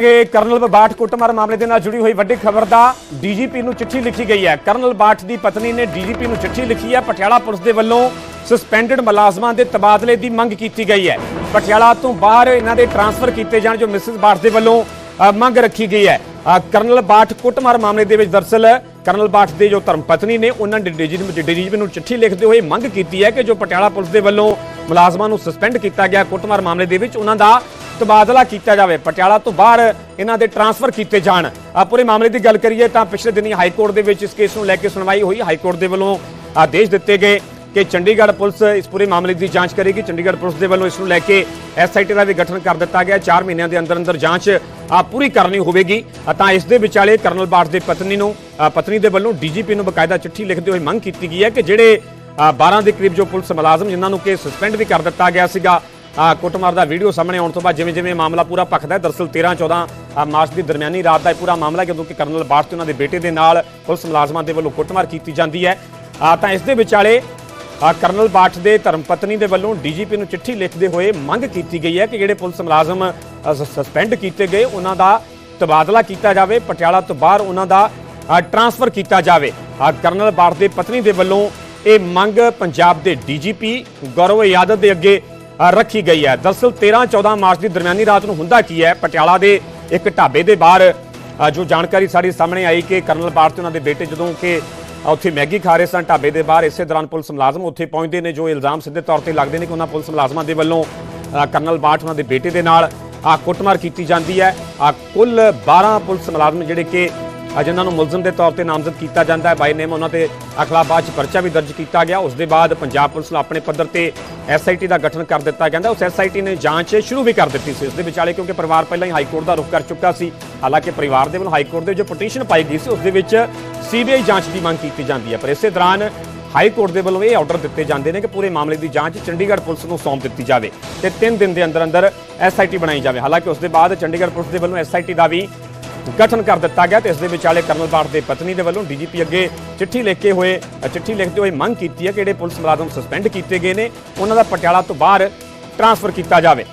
ਕਿ ਕਰਨਲ ਬਾਠ ਕੁੱਟਮਾਰ ਮਾਮਲੇ ਦੇ ਨਾਲ ਜੁੜੀ ਹੋਈ ਵੱਡੀ ਖਬਰ ਦਾ ਡੀਜੀਪੀ ਨੂੰ ਚਿੱਠੀ ਲਿਖੀ ਗਈ ਹੈ। ਕਰਨਲ ਬਾਠ ਦੀ ਪਤਨੀ ਨੇ ਡੀਜੀਪੀ ਨੂੰ ਚਿੱਠੀ ਲਿਖੀ ਹੈ। ਪਟਿਆਲਾ ਪੁਲਿਸ ਦੇ ਵੱਲੋਂ ਸਸਪੈਂਡਡ ਮੁਲਾਜ਼ਮਾਂ ਦੇ ਤਬਾਦਲੇ ਦੀ ਮੰਗ ਕੀਤੀ ਗਈ ਹੈ। ਪਟਿਆਲਾ ਤੋਂ ਬਾਹਰ ਇਹਨਾਂ ਦੇ ਟਰਾਂਸਫਰ ਕੀਤੇ ਜਾਣ ਜੋ ਮਿਸਿਸ ਬਾਠ ਦੇ ਵੱਲੋਂ ਮੰਗ ਰੱਖੀ ਗਈ ਹੈ। ਕਰਨਲ ਬਾਠ ਕੁੱਟਮਾਰ ਮਾਮਲੇ ਦੇ ਵਿੱਚ ਦਰਸਲ ਕਰਨਲ ਬਾਠ ਦੇ ਜੋ ਧਰਮ ਪਤਨੀ ਨੇ, ਉਹਨਾਂ ਨੇ ਡੀਜੀਪੀ ਨੂੰ ਚਿੱਠੀ ਲਿਖਦੇ ਹੋਏ ਮੰਗ ਕੀਤੀ ਹੈ ਕਿ ਜੋ ਪਟਿਆਲਾ ਪੁਲਿਸ ਦੇ ਵੱਲੋਂ ਮੁਲਾਜ਼ਮਾਂ ਨੂੰ ਸਸਪੈਂਡ ਕੀਤਾ ਗਿਆ ਕੁੱਟਮਾਰ ਮਾਮਲੇ ਦੇ ਵਿੱਚ, ਉਹਨਾਂ ਦਾ ਤਬਾਦਲਾ ਕੀਤਾ ਜਾਵੇ ਪਟਿਆਲਾ ਤੋਂ ਬਾਹਰ ਇਹਨਾਂ ਦੇ ਟਰਾਂਸਫਰ ਕੀਤੇ ਜਾਣ। ਆ ਪੂਰੇ ਮਾਮਲੇ ਦੀ ਗੱਲ ਕਰੀਏ ਤਾਂ ਪਿਛਲੇ ਦਿਨੀ ਹਾਈ ਕੋਰਟ ਦੇ ਵਿੱਚ ਇਸ ਕੇਸ ਨੂੰ ਲੈ ਕੇ ਸੁਣਵਾਈ ਹੋਈ। ਹਾਈ ਕੋਰਟ ਦੇ ਵੱਲੋਂ ਆਦੇਸ਼ ਦਿੱਤੇ ਗਏ ਕਿ ਚੰਡੀਗੜ੍ਹ ਪੁਲਿਸ ਇਸ ਪੂਰੇ ਮਾਮਲੇ ਦੀ ਜਾਂਚ ਕਰੇਗੀ। ਚੰਡੀਗੜ੍ਹ ਪੁਲਿਸ ਦੇ ਵੱਲੋਂ ਇਸ ਨੂੰ ਲੈ ਕੇ ਐਸਆਈਟੀ ਦਾ ਵੀ ਗਠਨ ਕਰ ਦਿੱਤਾ ਗਿਆ। 4 ਮਹੀਨਿਆਂ ਦੇ ਅੰਦਰ ਅੰਦਰ ਜਾਂਚ ਆ ਪੂਰੀ ਕਰਨੀ ਹੋਵੇਗੀ। ਤਾਂ ਇਸ ਦੇ ਵਿਚਾਲੇ ਕਰਨਲ ਬਾਠ ਦੇ ਪਤਨੀ ਨੂੰ ਪਤਨੀ ਦੇ ਵੱਲੋਂ ਡੀਜੀਪੀ ਨੂੰ ਬਕਾਇਦਾ ਚਿੱਠੀ ਲਿਖਦੇ ਹੋਏ ਮੰਗ ਕੀਤੀ ਗਈ ਹੈ ਕਿ ਜਿਹੜੇ ਅ, 12 ਦੇ ਕਰੀਬ ਜੋ ਪੁਲਿਸ ਮੁਲਾਜ਼ਮ ਜਿਨ੍ਹਾਂ ਨੂੰ ਕਿ ਸਸਪੈਂਡ ਵੀ ਕਰ ਦਿੱਤਾ ਗਿਆ ਸੀਗਾ ਕੁੱਟਮਾਰ ਦਾ ਵੀਡੀਓ ਸਾਹਮਣੇ ਆਉਣ ਤੋਂ ਬਾਅਦ ਜਿਵੇਂ ਜਿਵੇਂ ਮਾਮਲਾ ਪੂਰਾ ਭਖਦਾ ਹੈ ਦਰਸਲ 13 14 ਮਾਰਚ ਦੀ ਦਰਮਿਆਨੀ ਰਾਤ ਦਾ ਇਹ ਪੂਰਾ ਮਾਮਲਾ ਜਦੋਂ ਕਿ ਕਰਨਲ ਬਾਠ ਤੇ ਉਹਨਾਂ ਦੇ ਬੇਟੇ ਦੇ ਨਾਲ ਪੁਲਿਸ ਮੁਲਾਜ਼ਮਾਂ ਦੇ ਵੱਲੋਂ ਕੁੱਟਮਾਰ ਕੀਤੀ ਜਾਂਦੀ ਹੈ। ਤਾਂ ਇਸ ਦੇ ਵਿਚਾਲੇ ਕਰਨਲ ਬਾਠ ਦੇ ਧਰਮ ਪਤਨੀ ਦੇ ਵੱਲੋਂ ਡੀਜੀਪੀ ਨੂੰ ਚਿੱਠੀ ਲਿਖਦੇ ਹੋਏ ਮੰਗ ਕੀਤੀ ਗਈ ਹੈ ਕਿ ਜਿਹੜੇ ਪੁਲਿਸ ਮੁਲਾਜ਼ਮ ਸਸਪੈਂਡ ਕੀਤੇ ਗਏ ਉਹਨਾਂ ਦਾ ਤਬਾਦਲਾ ਕੀਤਾ ਜਾਵੇ ਪਟਿਆਲਾ ਤੋਂ ਬਾਹਰ ਉਹਨਾਂ ਦਾ ਅ, ਟਰਾਂਸਫਰ ਕੀਤਾ ਜਾਵੇ। ਕਰਨਲ ਬਾਠ ਦੇ ਪਤਨੀ ਦੇ ਵੱਲੋਂ ਇਹ ਮੰਗ ਪੰਜਾਬ ਦੇ ਡੀਜੀਪੀ ਗੌਰਵ ਯਾਦਵ ਦੇ ਅੱਗੇ ਰੱਖੀ ਗਈ ਹੈ। ਦਰਅਸਲ 13 14 ਮਾਰਚ ਦੀ ਦਰਮਿਆਨੀ ਰਾਤ ਨੂੰ ਹੁੰਦਾ ਕੀ ਹੈ? ਪਟਿਆਲਾ ਦੇ ਇੱਕ ਢਾਬੇ ਦੇ ਬਾਹਰ ਜੋ ਜਾਣਕਾਰੀ ਸਾਡੀ ਸਾਹਮਣੇ ਆਈ ਕਿ ਕਰਨਲ ਬਾਠ ਤੇ ਉਹਨਾਂ ਦੇ ਬੇਟੇ ਜਦੋਂ ਕਿ ਉੱਥੇ ਮੈਗੀ ਖਾ ਰਹੇ ਸਨ ਢਾਬੇ ਦੇ ਬਾਹਰ, ਇਸੇ ਦੌਰਾਨ ਪੁਲਿਸ ਮੁਲਾਜ਼ਮ ਉੱਥੇ ਪਹੁੰਚਦੇ ਨੇ, ਜੋ ਇਲਜ਼ਾਮ ਸਿੱਧੇ ਤੌਰ ਤੇ ਲੱਗਦੇ ਨੇ ਕਿ ਉਹਨਾਂ ਪੁਲਿਸ ਮੁਲਾਜ਼ਮਾਂ ਦੇ ਵੱਲੋਂ ਕਰਨਲ ਬਾਠ ਉਹਨਾਂ ਦੇ ਬੇਟੇ ਦੇ ਨਾਲ ਆ ਕੁੱਟਮਾਰ ਕੀਤੀ ਜਾਂਦੀ ਹੈ। ਆ ਕੁੱਲ 12 ਪੁਲਿਸ ਮੁਲਾਜ਼ਮ ਜਿਹੜੇ ਕਿ ਅੱਜ ਜਿਨ੍ਹਾਂ ਨੂੰ ਮੁਲਜ਼ਮ ਦੇ ਤੌਰ ਤੇ ਨਾਮਜ਼ਦ ਕੀਤਾ ਜਾਂਦਾ ਹੈ। ਬਾਈ ਨੇਮ ਉਹਨਾਂ ਤੇ ਅਖਲਾਬਾਦ ਚ ਪਰਚਾ ਵੀ ਦਰਜ ਕੀਤਾ ਗਿਆ। ਉਸ ਦੇ ਬਾਅਦ ਪੰਜਾਬ ਪੁਲਿਸ ਨੂੰ ਆਪਣੇ ਪੱਧਰ ਤੇ ਐਸਆਈਟੀ ਦਾ ਗਠਨ ਕਰ ਦਿੱਤਾ ਜਾਂਦਾ। ਉਸ ਐਸਆਈਟੀ ਨੇ ਜਾਂਚ ਸ਼ੁਰੂ ਵੀ ਕਰ ਦਿੱਤੀ ਸੀ ਉਸ ਦੇ ਵਿਚਾਲੇ, ਕਿਉਂਕਿ ਪਰਿਵਾਰ ਪਹਿਲਾਂ ਹੀ ਹਾਈ ਕੋਰਟ ਦਾ ਰੁਖ ਕਰ ਚੁੱਕਾ ਸੀ। ਹਾਲਾਂਕਿ ਪਰਿਵਾਰ ਦੇ ਵੱਲੋਂ ਹਾਈ ਕੋਰਟ ਦੇ ਜੋ ਪਟੀਸ਼ਨ ਪਾਈ ਗਈ ਸੀ, ਉਸ ਦੇ ਵਿੱਚ ਸੀਬੀਆਈ ਜਾਂਚ ਦੀ ਮੰਗ ਕੀਤੀ ਜਾਂਦੀ ਹੈ। ਪਰ ਇਸੇ ਦੌਰਾਨ ਹਾਈ ਕੋਰਟ ਦੇ ਵੱਲੋਂ ਇਹ ਆਰਡਰ ਦਿੱਤੇ ਜਾਂਦੇ ਨੇ ਕਿ ਪੂਰੇ ਮਾਮਲੇ ਦੀ ਜਾਂਚ ਚੰਡੀਗੜ੍ਹ ਪੁਲਿਸ ਨੂੰ ਸੌਂਪ ਦਿੱਤੀ ਜਾਵੇ ਤੇ 3 ਦਿਨ ਦੇ ਅੰਦਰ ਅੰਦਰ ਐਸਆਈਟੀ ਬਣਾਈ ਜਾਵੇ। ਹਾਲਾਂਕਿ ਉਸ ਦੇ ਬਾਅਦ ਚੰਡੀਗੜ੍ਹ ਪੁਲਿਸ ਦੇ ਵੱਲੋਂ ਐਸਆਈਟੀ ਦਾ ਵੀ ਗਠਨ ਕਰ ਦਿੱਤਾ ਗਿਆ ਤੇ ਇਸ ਦੇ ਵਿਚਾਲੇ ਕਰਨਲ ਬਾਠ ਦੇ ਪਤਨੀ ਦੇ ਵੱਲੋਂ ਡੀਜੀਪੀ ਅੱਗੇ ਚਿੱਠੀ ਲਿਖ ਕੇ ਹੋਏ ਚਿੱਠੀ ਲਿਖਦੇ ਹੋਏ ਮੰਗ ਕੀਤੀ ਹੈ ਕਿ ਜਿਹੜੇ ਪੁਲਿਸ ਮੁਲਾਜ਼ਮ ਸਸਪੈਂਡ ਕੀਤੇ ਗਏ ਨੇ, ਉਹਨਾਂ ਦਾ ਪਟਿਆਲਾ ਤੋਂ ਬਾਹਰ ਟਰਾਂਸਫਰ ਕੀਤਾ ਜਾਵੇ।